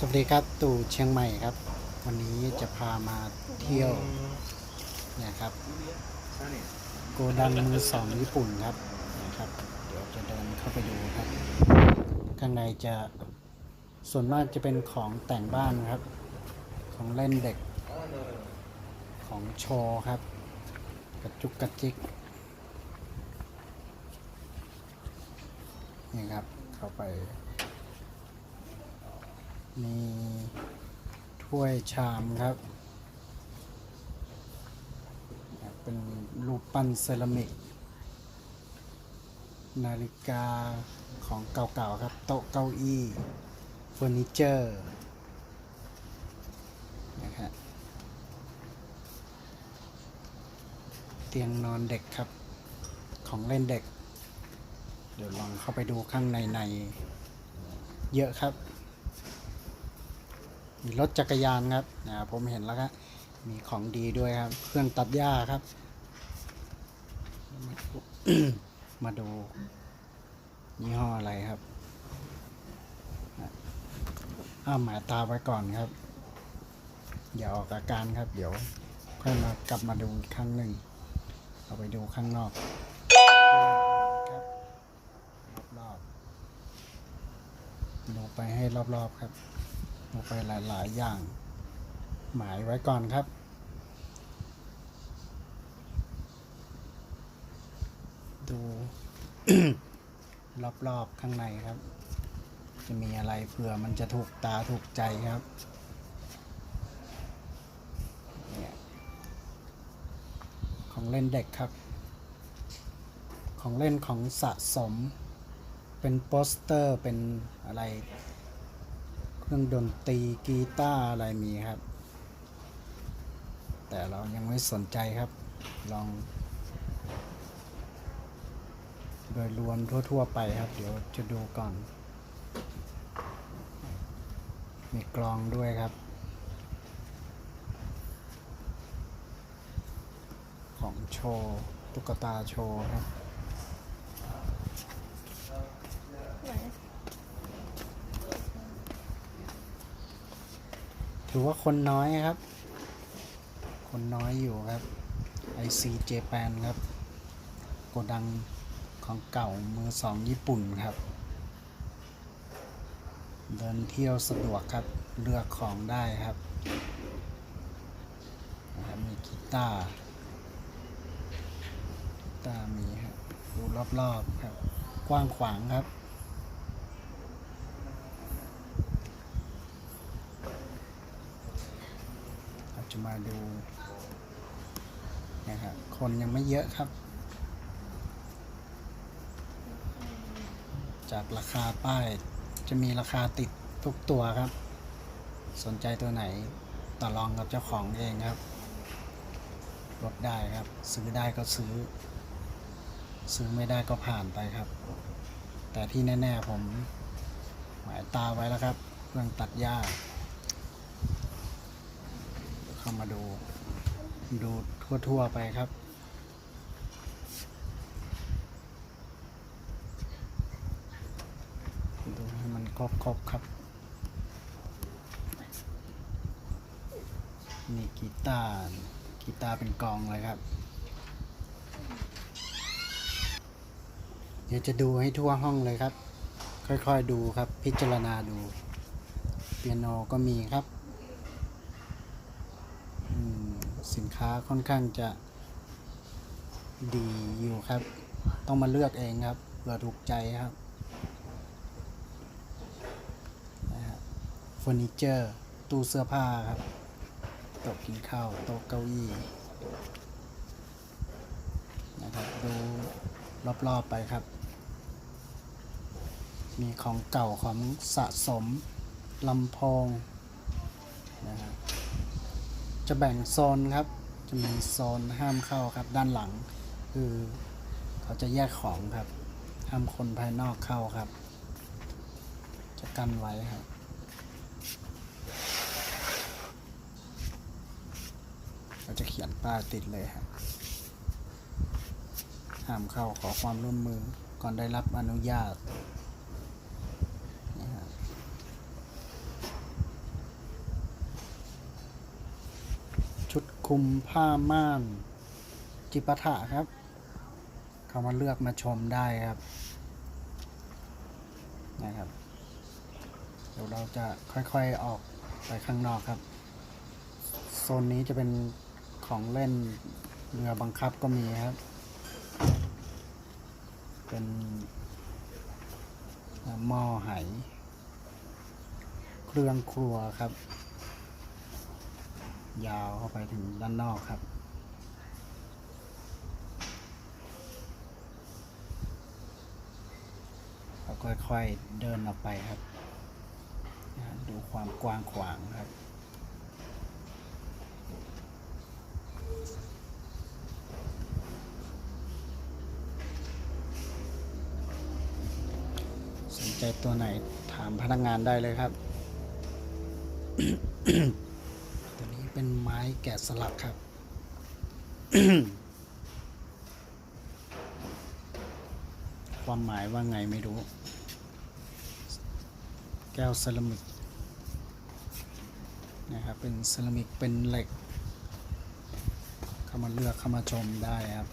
สวัสดีครับตู่เชียงใหม่ครับ วันนี้จะพามาเที่ยวเนี่ยครับ โกดังมือสองญี่ปุ่นครับนะครับ เดี๋ยวจะเดินเข้าไปดูครับ ข้างในจะส่วนมากจะเป็นของแต่งบ้านครับ ของเล่นเด็กของโชว์ครับ กระจุกกระจิกนี่ครับเข้าไป มีถ้วยชามครับ เป็นรูปปั้นเซรามิก นาฬิกาของเก่าๆครับ โต๊ะเก้าอี้เฟอร์นิเจอร์นะครับเตียงนอนเด็กครับ ของเล่นเด็ก เดี๋ยวลองเข้าไปดูข้างในในๆเยอะครับ มีรถจักรยานครับนะผมเห็นแล้วครับมีของดีด้วยครับ เครื่องตัดหญ้าครับ มาดูยี่ห้ออะไรครับนะอ้าหมายตาไว้ก่อนครับอย่าออกอาการครับ เดี๋ยวค่อยมากลับมาดูอีกครั้งหนึ่งเอาไปดูข้างนอกครับรอบๆดูไปให้รอบๆครับ ลงไปหลาย ๆ อย่าง หมายไว้ก่อนครับ ดู รอบ ๆ ข้างในครับ จะมีอะไรเผื่อมันจะถูกตาถูกใจครับของเล่นเด็กครับ ของเล่นของสะสม เป็นโปสเตอร์เป็นอะไร เครื่องดนตรีกีตาร์อะไรมีครับ แต่เรายังไม่สนใจครับ ลอง โดยรวมทั่ว ๆ ไปครับ เดี๋ยวจะดูก่อน มีกลองด้วยครับ ของโชว์ ตุ๊กตาโชว์ครับ ถือว่าคนน้อยครับ คนน้อยอยู่ครับ IC Japan ครับ โกดังของเก่ามือสองญี่ปุ่นครับ เดินเที่ยวสะดวกครับ เลือกของได้ครับนะครับมีกีตาร์กีตาร์มีครับ ดูรอบๆครับ กว้างขวางครับ เรา จะมาดูนะครับคนยังไม่เยอะครับ จากราคาป้ายจะมีราคาติดทุกตัวครับ สนใจตัวไหนต่อรองกับเจ้าของเองครับลดได้ครับ ซื้อได้ก็ซื้อ ซื้อไม่ได้ก็ผ่านไปครับ แต่ที่แน่ ๆ ผมหมายตาไว้แล้วครับ เรื่องตัดหญ้าามาดู ดูทั่วๆไปครับดูให้มันครบๆครับ นี่กีตาร์กีตาร์เป็นกองเลยครับ เดี๋ยวจะดูให้ทั่วห้องเลยครับ ค่อยๆดูครับ พิจารณาดู เปียโนก็มีครับ อืมสินค้าค่อนข้างจะดีอยู่ครับ ต้องมาเลือกเองครับเผื่อถูกใจครับเฟอร์นิเจอร์ ตู้เสื้อผ้าครับโต๊ะกินข้าวโต๊ะเก้าอี้นะครับดูรอบๆไปครับ มีของเก่าของสะสมลำโพงนะครับจะแบ่งโซนครับ จะมีโซนห้ามเข้าครับ ด้านหลัง คือเขาจะแยกของครับ ห้ามคนภายนอกเข้าครับ จะกันไว้ครับเราจะเขียนป้ายติดเลยครับห้ามเข้าขอความร่วมมือก่อนได้รับอนุญาตนี่ครับ คลุมผ้าม่าน จิปาถะครับเข้ามาเลือกมาชมได้ครับนะครับ เดี๋ยวเราจะค่อยๆออกไปข้างนอกครับโซนนี้จะเป็นของเล่นเรือบังคับก็มีครับ เป็นหม้อไหเครื่องครัวครับ ยาวเข้าไปถึงด้านนอกครับ แล้วค่อยๆเดินออกไปครับ ดูความกว้างขวางครับสนใจตัวไหนถามพนักงานได้เลยครับ เป็นไม้แกะสลักครับ ความหมายว่าไงไม่รู้ แก้วเซรามิกนะครับเป็นเซรามิกเป็นเหล็ก เข้ามาเลือกเข้ามาชมได้ครับ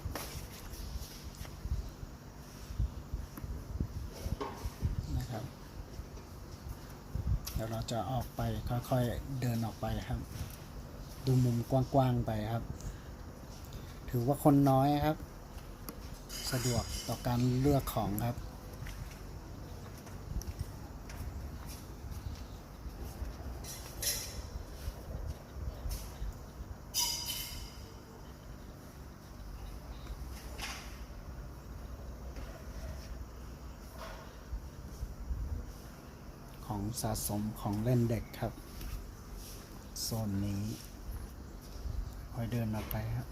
นะครับ เดี๋ยวเราจะออกไปค่อยๆเดินออกไปครับ ดูมุมกว้างๆไปครับ ถือว่าคนน้อยครับ สะดวกต่อการเลือกของครับของสะสมของเล่นเด็กครับ โซนนี้ ค่อยเดินออกไปครับ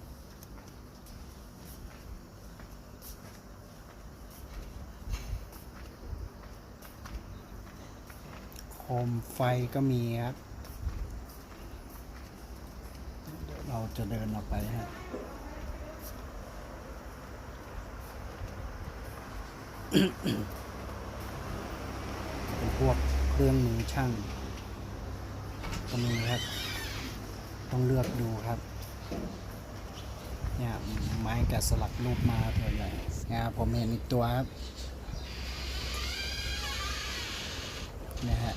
โคมไฟก็มีครับเดี๋ยวเราจะเดินออกไปฮะเป็นพวกเครื่องมือช่างก็มีครับ ต้องเลือกดูครับ เนี่ยไม้แกะสลักรูปมาตัวใหญ่เนี่ยผมเห็นอีกตัวครับเนี่ยฮะ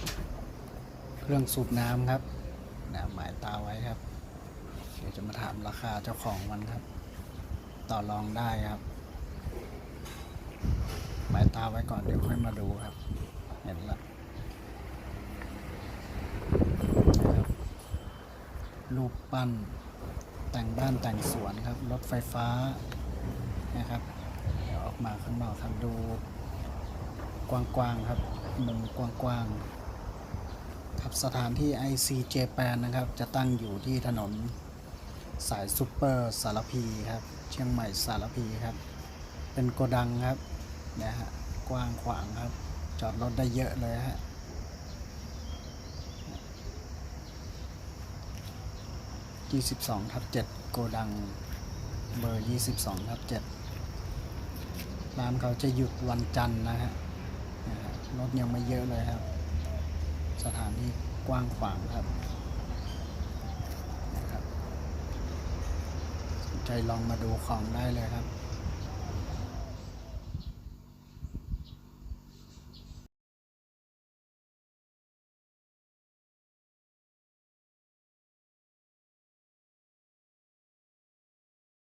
เครื่องสูบน้ำครับนะหมายตาไว้ครับเดี๋ยวจะมาถามราคาเจ้าของมันครับ ต่อรองได้ครับ หมายตาไว้ก่อนเดี๋ยวค่อยมาดูครับ เห็นละรูปปั้น แต่งบ้านแต่งสวนครับ รถไฟฟ้านะครับ เดี๋ยวออกมาข้างนอกครับดูกว้างๆครับมุมกว้างๆครับสถานที่ IC Japan นะครับ จะตั้งอยู่ที่ถนนสายซูเปอร์สารพีครับ เชียงใหม่สารพีครับ เป็นโกดังครับนะฮะกว้างขวางครับ จอดรถได้เยอะเลยฮะ 22ทับ7โกดังเบอร์ 22ทับ7ร้านเขาจะหยุดวันจันทร์นะฮะรถยังไม่เยอะเลยครับ สถานที่กว้างขวางครับนะครับสนใจลองมาดูของได้เลยครับ